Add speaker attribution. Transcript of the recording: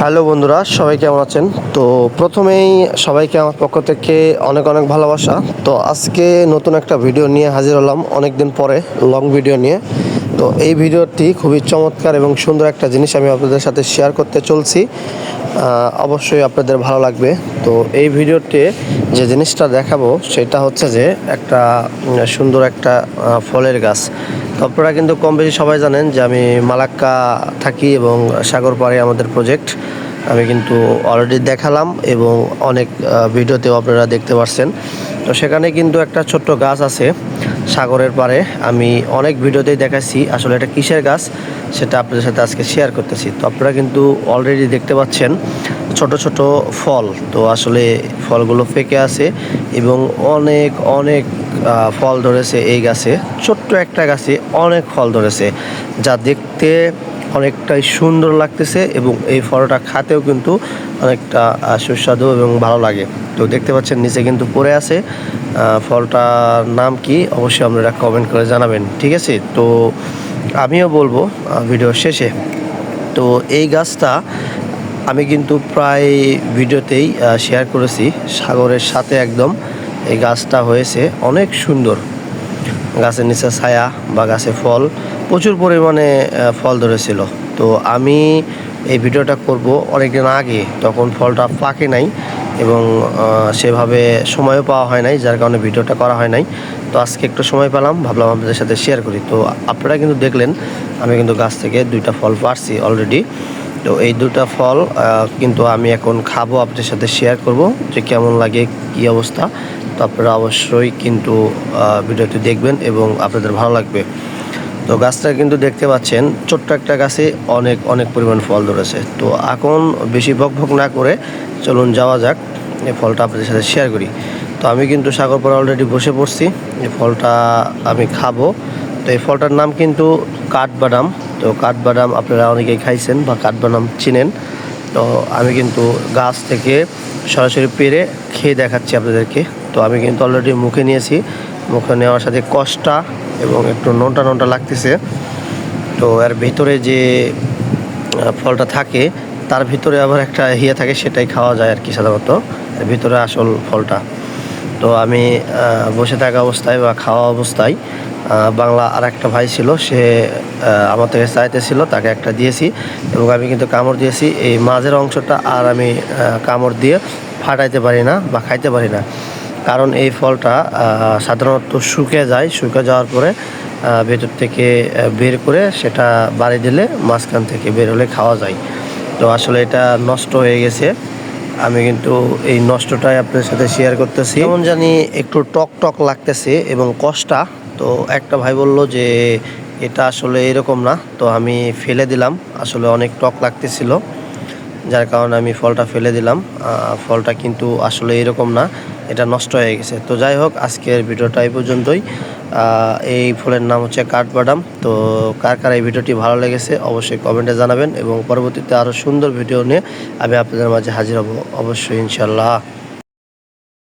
Speaker 1: Hello বন্ধুরা, সবাই কেমন আছেন? তো প্রথমেই সবাইকে আমার পক্ষ থেকে অনেক অনেক ভালোবাসা। তো আজকে নতুন একটা ভিডিও নিয়ে হাজির হলাম অনেক দিন পরে লং ভিডিও নিয়ে। তো এই ভিডিওটি খুবই চমৎকার এবং সুন্দর একটা জিনিস আমি আপনাদের সাথে শেয়ার করতে চলছি। অবশ্যই আপনাদের ভালো লাগবে। তো এই ভিডিওতে যে জিনিসটা দেখাবো, সেটা হচ্ছে যে একটা সুন্দর একটা ফলের গাছ। আপনারা কিন্তু কম বেশি সবাই জানেন যে আমি মালাক্কা থাকি এবং সাগর পাড়ে আমাদের প্রজেক্ট আমি কিন্তু অলরেডি দেখালাম এবং অনেক ভিডিওতেও আপনারা দেখতে পাচ্ছেন তো সেখানে কিন্তু একটা ছোট্ট গাছ আছে। সাগরের পাড়ে। আমি অনেক ভিডিওতেই দেখাচ্ছি আসলে এটা কিসের গাছ, সেটা আপনাদের সাথে আজকে শেয়ার করতেছি। তো আপনারা কিন্তু অলরেডি দেখতে পাচ্ছেন ছোট ছোট ফল। তো আসলে ফলগুলো পেকে আছে এবং অনেক অনেক ফল ধরেছে এই গাছে। ছোট্ট একটা গাছে অনেক ফল ধরেছে, যা দেখতে অনেকটাই সুন্দর লাগতেছে এবং এই ফলটা খাতেও কিন্তু অনেকটা সুস্বাদু এবং ভালো লাগে। তো দেখতে পাচ্ছেন, নিচে কিন্তু পড়ে আছে। ফলটার নাম কি? অবশ্যই আপনারা কমেন্ট করে জানাবেন, ঠিক আছে? তো আমিও বলব ভিডিও শেষে। তো এই গাছটা আমি কিন্তু প্রায় ভিডিওতেই শেয়ার করেছি, সাগরের সাথে একদম। এই গাছটা হয়েছে অনেক সুন্দর। গাছের নিচে ছায়া বা গাছে ফল, প্রচুর পরিমাণে ফল ধরেছিল। তো আমি এই ভিডিওটা করব অনেকদিন আগে, তখন ফলটা পাকে নাই। এবং সেভাবে সময়ও পাওয়া হয় নাই, যার কারণে ভিডিওটা করা হয় নাই। তো আজকে একটু সময় পেলাম, ভাবলাম আপনাদের সাথে শেয়ার করি। তো আপনারা কিন্তু দেখলেন, আমি কিন্তু গাছ থেকে দুইটা ফল পারছি অলরেডি তো এই দুটা ফল কিন্তু আমি এখন খাব, আপনাদের সাথে শেয়ার করব, যে কেমন লাগে, কি অবস্থা। তো আপনারা অবশ্যই কিন্তু ভিডিওটি দেখবেন এবং আপনাদের ভালো লাগবে। তো গাছটা কিন্তু দেখতে পাচ্ছেন, ছোট্ট একটা গাছে অনেক অনেক পরিমাণ ফল ধরেছে। তো এখন বেশি বক ভক না করে চলুন যাওয়া যাক। এই ফলটা আপনাদের সাথে শেয়ার করি। তো আমি কিন্তু সাগর পরে অলরেডি বসে পড়ছি। এই ফলটা আমি খাব। তো এই ফলটার নাম কিন্তু কাঠবাদাম। তো কাঠবাদাম আপনারা অনেকেই খাইছেন বা কাঠবাদাম চিনেন। তো আমি কিন্তু গাছ থেকে সরাসরি পেরে খেয়ে দেখাচ্ছি আপনাদেরকে। তো আমি কিন্তু অলরেডি মুখে নিয়েছি। মুখে নেওয়ার সাথে কষ্টা এবং একটু নোনটা নোনটা লাগতেছে। তো এর ভিতরে যে ফলটা থাকে, তার ভিতরে আবার একটা ইয়ে থাকে, সেটাই খাওয়া যায় আর কি সাধারণত। ভিতরে আসল ফলটা। তো আমি বসে থাকা অবস্থায় বা খাওয়া অবস্থায় বাংলা আর একটা ভাই ছিল, সে আমার থেকে চাইতেছিল তাকে একটা দিয়েছি এবং আমি কিন্তু কামড় দিয়েছি। এই মাঝের অংশটা আর আমি কামড় দিয়ে ফাটাইতে পারি না বা খাইতে পারি না। কারণ এই ফলটা সাধারণত শুকে যায়। শুকে যাওয়ার পরে ভেতর থেকে বের করে সেটা বাড়ি দিলে মাঝখান থেকে বের হলে খাওয়া যায়। তো আসলে এটা নষ্ট হয়ে গেছে। আমি কিন্তু এই নষ্টটাই আপনার সাথে শেয়ার করতেছি। যেমন জানি একটু টক টক লাগতেছে এবং কষ্টা। তো একটা ভাই বলল যে, এটা আসলে এরকম না। তো আমি ফেলে দিলাম। আসলে অনেক টক লাগতেছিল। যার কারণে আমি ফলটা ফেলে দিলাম। ফলটা কিন্তু আসলে এরকম না। এটা নষ্ট হয়ে গেছে। তো যাই হোক, আজকের ভিডিওটা এই পর্যন্তই। এই ফুলের নাম হচ্ছে কাঠবাদাম। তো কার কার এই ভিডিওটি ভালো লেগেছে অবশ্যই কমেন্টে জানাবেন এবং পরবর্তীতে আরও সুন্দর ভিডিও নিয়ে আমি আপনাদের মাঝে হাজির হব। অবশ্যই ইনশাল্লাহ